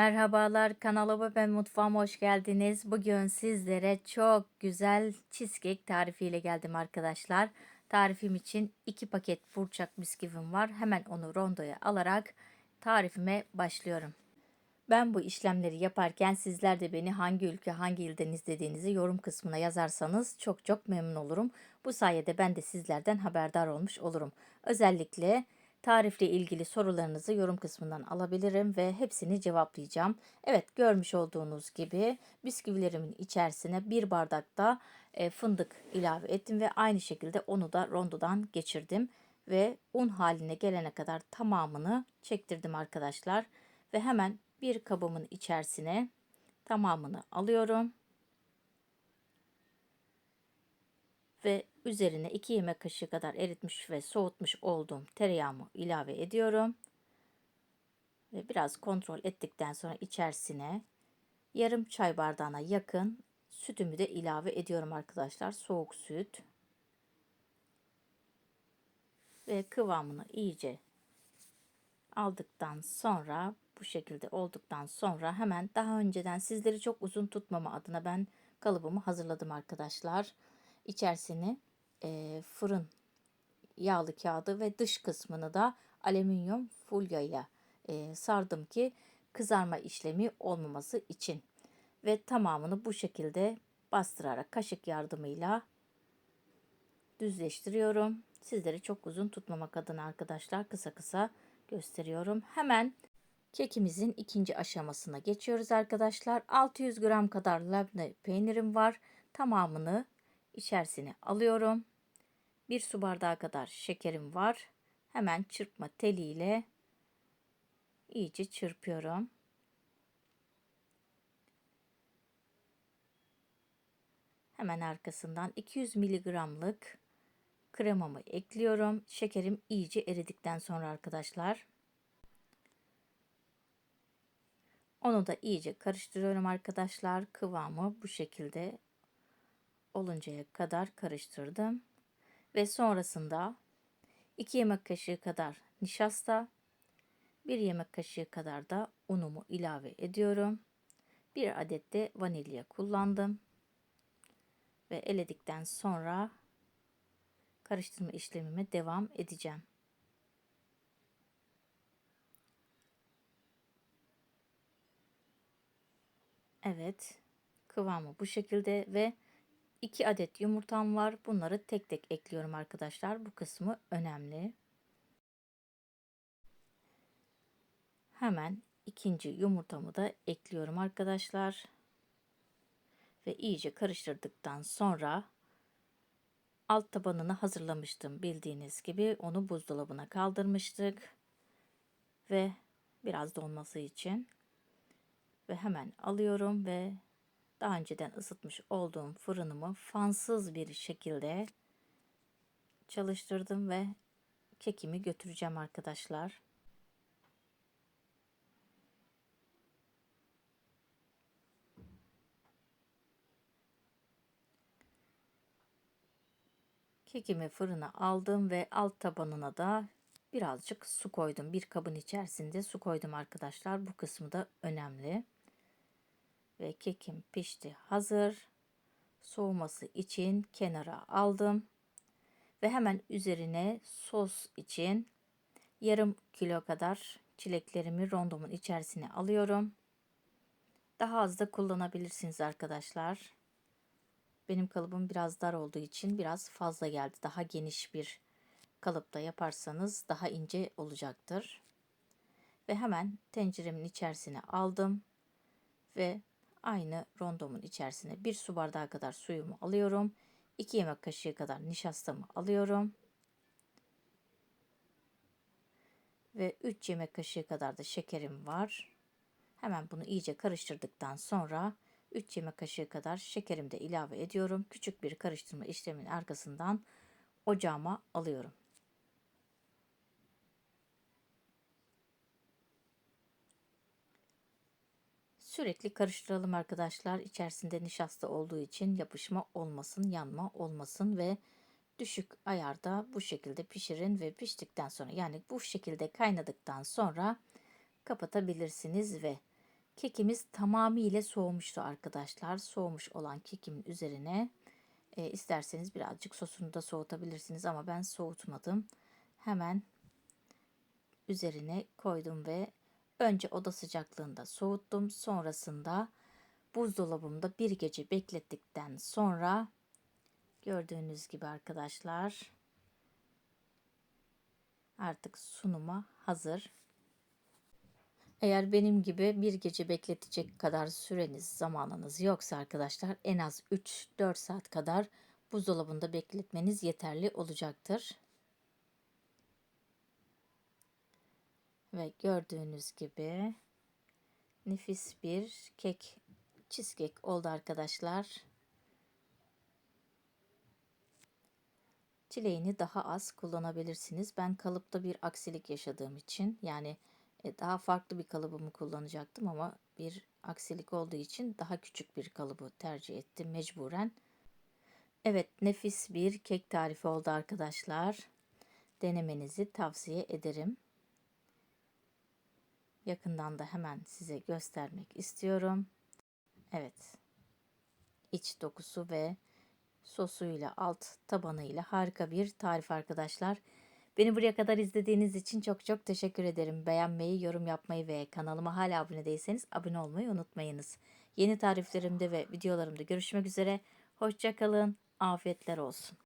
Merhabalar kanalıma ve mutfağıma hoş geldiniz. Bugün sizlere çok güzel cheesecake tarifiyle geldim arkadaşlar. Tarifim için 2 paket burçak bisküvim var. Hemen onu rondoya alarak tarifime başlıyorum. Ben bu işlemleri yaparken sizler de beni hangi ülke, hangi ilden izlediğinizi yorum kısmına yazarsanız çok çok memnun olurum. Bu sayede ben de sizlerden haberdar olmuş olurum. Özellikle tarifle ilgili sorularınızı yorum kısmından alabilirim ve hepsini cevaplayacağım. Evet görmüş olduğunuz gibi bisküvilerimin içerisine bir bardak da e, fındık ilave ettim ve aynı şekilde onu da rondodan geçirdim ve un haline gelene kadar tamamını çektirdim arkadaşlar ve hemen bir kabımın içerisine tamamını alıyorum. Ve üzerine 2 yemek kaşığı kadar eritmiş ve soğutmuş olduğum tereyağımı ilave ediyorum. Ve biraz kontrol ettikten sonra içerisine yarım çay bardağına yakın sütümü de ilave ediyorum arkadaşlar. Soğuk süt. Ve kıvamını iyice aldıktan sonra bu şekilde olduktan sonra hemen daha önceden sizleri çok uzun tutmama adına ben kalıbımı hazırladım arkadaşlar. İçerisini e, fırın yağlı kağıdı ve dış kısmını da alüminyum folyaya e, sardım ki kızarma işlemi olmaması için. Ve tamamını bu şekilde bastırarak kaşık yardımıyla düzleştiriyorum. Sizleri çok uzun tutmamak adına arkadaşlar kısa kısa gösteriyorum. Hemen kekimizin ikinci aşamasına geçiyoruz arkadaşlar. 600 gram kadar labne peynirim var. Tamamını içerisine alıyorum. Bir su bardağı kadar şekerim var. Hemen çırpma teliyle iyice çırpıyorum. Hemen arkasından 200 miligramlık kremamı ekliyorum. Şekerim iyice eridikten sonra arkadaşlar. Onu da iyice karıştırıyorum arkadaşlar. Kıvamı bu şekilde oluncaya kadar karıştırdım. Ve sonrasında 2 yemek kaşığı kadar nişasta, 1 yemek kaşığı kadar da unumu ilave ediyorum. 1 adet de vanilya kullandım. Ve eledikten sonra karıştırma işlemime devam edeceğim. Evet. Kıvamı bu şekilde ve 2 adet yumurtam var. Bunları tek tek ekliyorum arkadaşlar. Bu kısmı önemli. Hemen ikinci yumurtamı da ekliyorum arkadaşlar. Ve iyice karıştırdıktan sonra alt tabanını hazırlamıştım bildiğiniz gibi. Onu buzdolabına kaldırmıştık. Ve biraz donması için ve hemen alıyorum ve daha önceden ısıtmış olduğum fırınımı fansız bir şekilde çalıştırdım ve kekimi götüreceğim arkadaşlar. Kekimi fırına aldım ve alt tabanına da birazcık su koydum. Bir kabın içerisinde su koydum arkadaşlar. Bu kısmı da önemli ve kekim pişti hazır. Soğuması için kenara aldım. Ve hemen üzerine sos için yarım kilo kadar çileklerimi rondomun içerisine alıyorum. Daha az da kullanabilirsiniz arkadaşlar. Benim kalıbım biraz dar olduğu için biraz fazla geldi. Daha geniş bir kalıpta yaparsanız daha ince olacaktır. Ve hemen tenceremin içerisine aldım ve Aynı rondomun içerisine bir su bardağı kadar suyumu alıyorum. 2 yemek kaşığı kadar nişastamı alıyorum. Ve 3 yemek kaşığı kadar da şekerim var. Hemen bunu iyice karıştırdıktan sonra 3 yemek kaşığı kadar şekerimi de ilave ediyorum. Küçük bir karıştırma işleminin arkasından ocağıma alıyorum. Sürekli karıştıralım arkadaşlar. İçerisinde nişasta olduğu için yapışma olmasın, yanma olmasın ve düşük ayarda bu şekilde pişirin ve piştikten sonra yani bu şekilde kaynadıktan sonra kapatabilirsiniz ve Kekimiz tamamıyla soğumuştu arkadaşlar. Soğumuş olan kekimin üzerine e, isterseniz birazcık sosunu da soğutabilirsiniz ama ben soğutmadım. Hemen üzerine koydum ve önce oda sıcaklığında soğuttum. Sonrasında buzdolabımda bir gece beklettikten sonra gördüğünüz gibi arkadaşlar artık sunuma hazır. Eğer benim gibi bir gece bekletecek kadar süreniz, zamanınız yoksa arkadaşlar en az 3-4 saat kadar buzdolabında bekletmeniz yeterli olacaktır. Ve gördüğünüz gibi nefis bir kek cheesecake oldu arkadaşlar. Çileğini daha az kullanabilirsiniz. Ben kalıpta bir aksilik yaşadığım için yani e, daha farklı bir kalıbımı kullanacaktım ama bir aksilik olduğu için daha küçük bir kalıbı tercih ettim mecburen. Evet nefis bir kek tarifi oldu arkadaşlar. Denemenizi tavsiye ederim. Yakından da hemen size göstermek istiyorum. Evet. İç dokusu ve sosuyla alt tabanıyla harika bir tarif arkadaşlar. Beni buraya kadar izlediğiniz için çok çok teşekkür ederim. Beğenmeyi, yorum yapmayı ve kanalıma hala abone değilseniz abone olmayı unutmayınız. Yeni tariflerimde ve videolarımda görüşmek üzere. Hoşçakalın. Afiyetler olsun.